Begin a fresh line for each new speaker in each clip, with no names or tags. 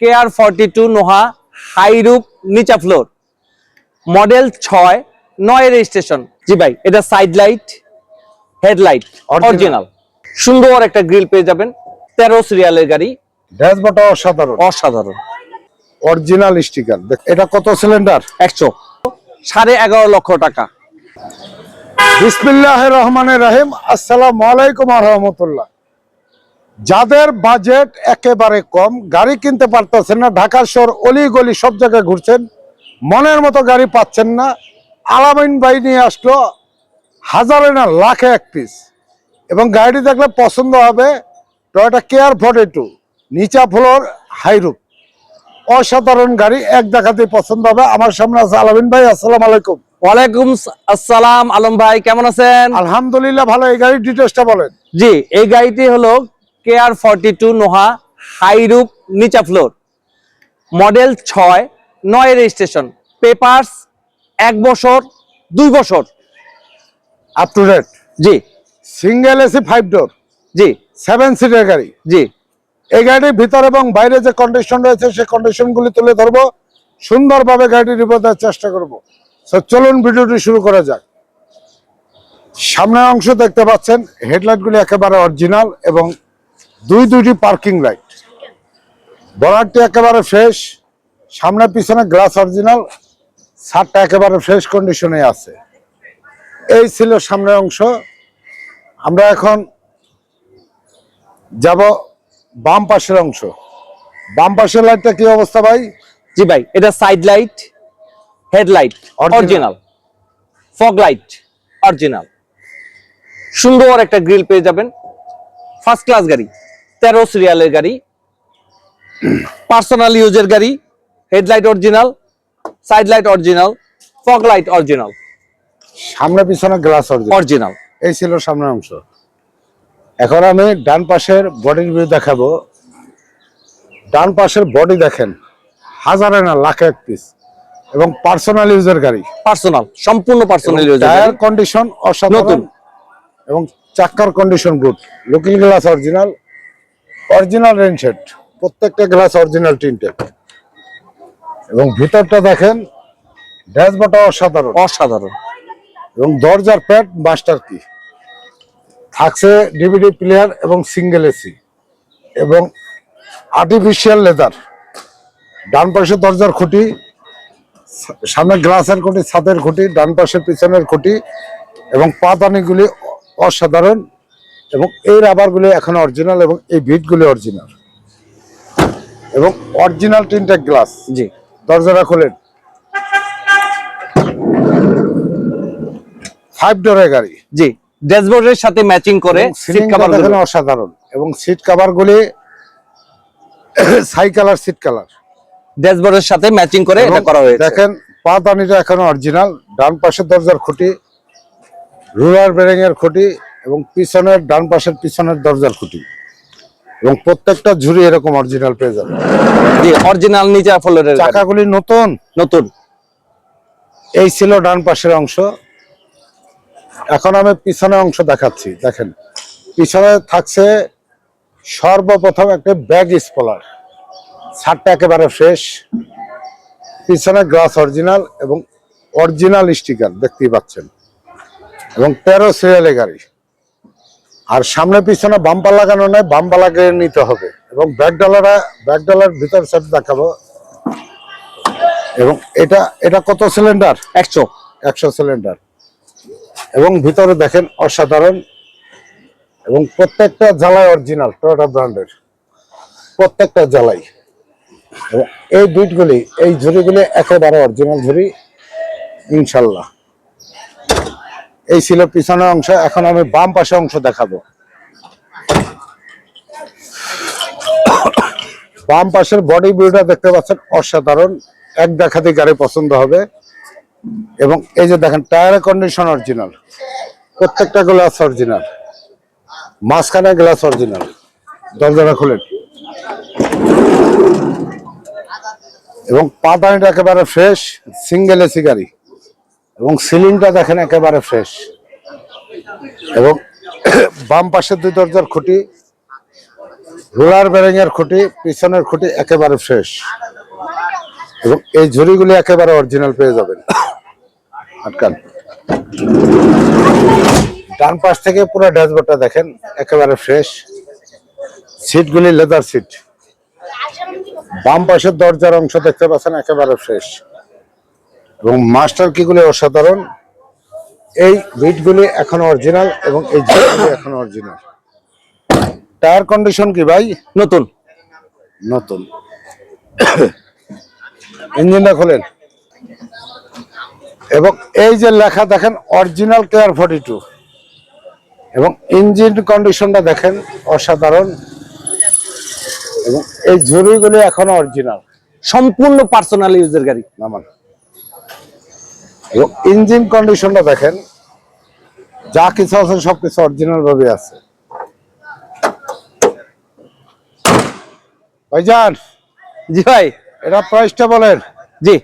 কে আর forty two Noha হাইরুপ নিচা floor model ছয় নয় রেজিস্ট্রেশন জি ভাই এটা সাইড লাইট হেডলাইট. অরিজিনাল সুন্দর একটা গ্রিল পেয়ে যাবেন। তেরো সিরিয়ালের গাড়ি।
ড্যাশবোর্ডটা অসাধারণ।
অসাধারণ।
অরিজিনাল স্টিকার এটা কত সিলিন্ডার
একশো। সাড়ে এগারো লক্ষ টাকা।
বিসমিল্লাহ রহমানের রহিম। আসসালামু আলাইকুম রহমতুল্লাহ। যাদের বাজেট একেবারে কম গাড়ি কিনতে পারতেছেন না ঢাকা শহর অলি গলি সব জায়গায় ঘুরছেন মনের মতো গাড়ি পাচ্ছেন না আলামিন ভাই নিয়ে আসলো হাজারে না লাখে এক পিস এবং গাড়িটি দেখলে পছন্দ হবে টয়টা কেয়ার ফর্টি টু নিচা ফ্লোর হাইরুপ অসাধারণ গাড়ি এক দেখাতে পছন্দ হবে। আমার সামনে আছে আলামিন ভাই আসসালাম আলাইকুম।
ওয়ালাইকুম আসসালাম আলম ভাই কেমন আছেন?
আলহামদুলিল্লাহ ভালো। এই গাড়ির ডিটেলসটা বলেন।
জি এই গাড়িটি হলো কে আর ফর্টি টু নোহা হাইরুপ নিচা ফ্লোর মডেল ছয় নয় রেজিস্ট্রেশন পেপার্স এক বছর দুই বছর।
আপ টু ডেট
জি।
সিঙ্গেল এসি ফাইভ ডোর
জি।
সেভেন সিটের গাড়ি?
জি।
এই গাড়ির ভিতর এবং বাইরে যে কন্ডিশন রয়েছে সেই কন্ডিশনগুলি তুলে ধরবো। সুন্দরভাবে গাড়িটি রিপোর্ট দেওয়ার চেষ্টা করব। তো চলুন ভিডিওটি শুরু করা যাক। সামনের অংশ দেখতে পাচ্ছেন। হেডলাইটগুলি একেবারে অরিজিনাল এবং দুই দুইটি পার্কিং লাইট। বনারটি একেবারে ফ্রেশ সামনে পিছনে গ্লাস অরিজিনাল ছাদটা একেবারে ফ্রেশ কন্ডিশনে আছে। এই ছিল সামনের অংশ। আমরা এখন যাব বাম পাশের অংশ। বাম পাশের লাইটটা কি অবস্থা ভাই?
জি ভাই এটা side light headlight. Original fog light original সুন্দর একটা গ্রিল পেয়ে যাবেন। ফার্স্ট ক্লাস গাড়ি। তেরো সিরিয়ালের গাড়ি পার্সোনাল ইউজের গাড়ি headlight original side light original fog light original
সামনে পিছনে গ্লাস অরিজিনাল এই ছিল সামনের অংশ। এখন আমি ডান পাশের বডির ভিউ দেখাবো। ডান পাশের বডি দেখেন হাজারে না লাখ এক পিস এবং পার্সোনাল ইউজের গাড়ি।
পার্সোনাল সম্পূর্ণ পার্সোনাল ইউজের
টায়ার কন্ডিশন অসাধারণ এবং চাক্কার condition good looking glass original original rain set প্রত্যেকটা গ্লাস অরিজিনাল টিন্টেড এবং ভিতরটা দেখেন ড্যাশবোর্ডটা অসাধারণ।
অসাধারণ।
এবং দরজার প্যাড মাস্টার কি? থাকছে ডিভিডি প্লেয়ার এবং সিঙ্গেল এসি এবং আর্টিফিশিয়াল লেদার ডান পাশে দরজার খুঁটি সামনে গ্লাসের খুঁটি ছাদের খুঁটি ডান পাশে পিছনের খুঁটি এবং পাতানিগুলি অসাধারণ। এবং এই রাবারগুলি এখন অরিজিনাল এবং এই বিটগুলি অরিজিনাল এবং অরিজিনাল তিনটা গ্লাস
জি।
দরজাটা খোলেন ফাইভ ডোরের গাড়ি।
জি ড্যাশবোর্ডের সাথে ম্যাচিং করে সিট কভার
দেখেন অসাধারণ। এবং সিট কাভার গুলি সাই কালার সিট কালার
ড্যাশবোর্ডের সাথে ম্যাচিং করে এটা করা হয়েছে।
দেখেন পাতানিটা এখন অরিজিনাল ডান পাশের দরজার খুঁটি রুলার বেরিং এর খুঁটি এবং পিছনের ডান পাশের পিছনের দরজার খুঁটি। এবং প্রত্যেকটা ঝুড়ি এরকম অরিজিনাল পেয়ে যাবে।
জি অরিজিনাল নিচা ফ্লোরের গাড়ি।
চাকাগুলি নতুন?
নতুন।
এই ছিল ডান পাশের অংশ। এখন আমি পিছনের অংশ দেখাচ্ছি দেখেন। পিছনে থাকছে সর্বপ্রথম একটা ব্যাগ স্পলার। ছাদটা একেবারে ফ্রেশ। পিছনে গ্লাস অরিজিনাল এবং অরিজিনাল স্টিকার দেখতেই পাচ্ছেন। এবং তেরো সিরিয়ালে গাড়ি। আর সামনে পিছনে বাম্পা লাগানো নয় বাম্পা লাগিয়ে নিতে হবে। এবং ব্যাগ ডালারা ব্যাগ ডালার ভিতর সাইড দেখাবো। এবং এটা এটা কত সিলিন্ডার
একশো।
একশো সিলিন্ডার এবং ভিতরে দেখেন অসাধারণ এবং প্রত্যেকটা জ্বালায় অরিজিনাল টয়োটা ব্র্যান্ডের প্রত্যেকটা জ্বালাই। এবং এই বিটগুলি এই ঝুড়িগুলি একেবারে অরিজিনাল ঝুড়ি ইনশাল্লাহ। এই ছিল পিছনের অংশ, এখন আমি বাম পাশে অংশ দেখাবো। বাম পাশের বডি বিউটা দেখতে পাচ্ছেন অসাধারণ, এক দেখাতে গাড়ি পছন্দ হবে। এবং এই যে দেখেন টায়ারের কন্ডিশন অরিজিনাল প্রত্যেকটা গ্লাস অরিজিনাল মাঝখানে গ্লাস অরিজিনাল দরজাটা খুলেন। এবং পাতানিটা একেবারে ফ্রেশ সিঙ্গেল এসি গাড়ি। এবং সিলিংটা দেখেন একেবারে ফ্রেশ এবং বাম পাশের দুই দরজার খুঁটি, রোলার ব্যারিং এর খুঁটি, পিছনের খুঁটি একেবারে ফ্রেশ এবং এই ঝুড়িগুলি একেবারে অরিজিনাল পেয়ে যাবেন। আটকান। ডান পাশ থেকে পুরো ড্যাশবোর্ডটা দেখেন, একেবারে ফ্রেশ সিটগুলি লেদার সিট বাম পাশের দরজার অংশ দেখতে পাচ্ছেন, একেবারে ফ্রেশ এবং মাস্টার কিগুলি অসাধারণ? এই বিটগুলি এখন অরিজিনাল এবং এই জিটগুলি এখন অরিজিনাল টায়ার কন্ডিশন কি ভাই?
নতুন।
নতুন। ইঞ্জিনটা খোলেন। এবং এই যে লেখা দেখেন অরিজিনাল কেয়ার ফর্টি টু এবং ইঞ্জিন কন্ডিশনটা দেখেন অসাধারণ। এবং এই ঝুড়িগুলি এখনও অরিজিনাল
সম্পূর্ণ পার্সোনাল ইউজের গাড়ি।
নামান। এবং ইঞ্জিন কন্ডিশনটা দেখেন যা কিছু আছে সবকিছু অরিজিনাল ভাবে আছে। ভাইজান
জি ভাই।
এটা প্রাইসটা বলেন।
জি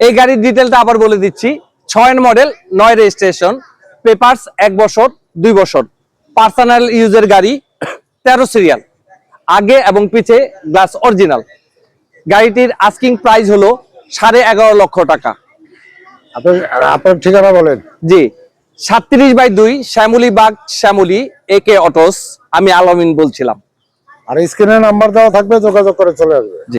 এই গাড়ির ডিটেলটা আবার বলে দিচ্ছি। ছয়ের মডেল নয় রেজিস্ট্রেশন পেপারস এক বছর দুই বছর। পার্সোনাল ইউজের গাড়ি তেরো সিরিয়াল আগে এবং পিছে গ্লাস অরিজিনাল গাড়িটির আস্কিং প্রাইস হলো সাড়ে এগারো লক্ষ টাকা।
আপনার ঠিকানা বলেন।
জি সাতত্রিশ বাই দুই Shyamoli bug Shyamoli A K autos আমি আলমিন বলছিলাম।
আর স্ক্রিনে নাম্বার দেওয়া থাকবে যোগাযোগ করে চলে আসবে।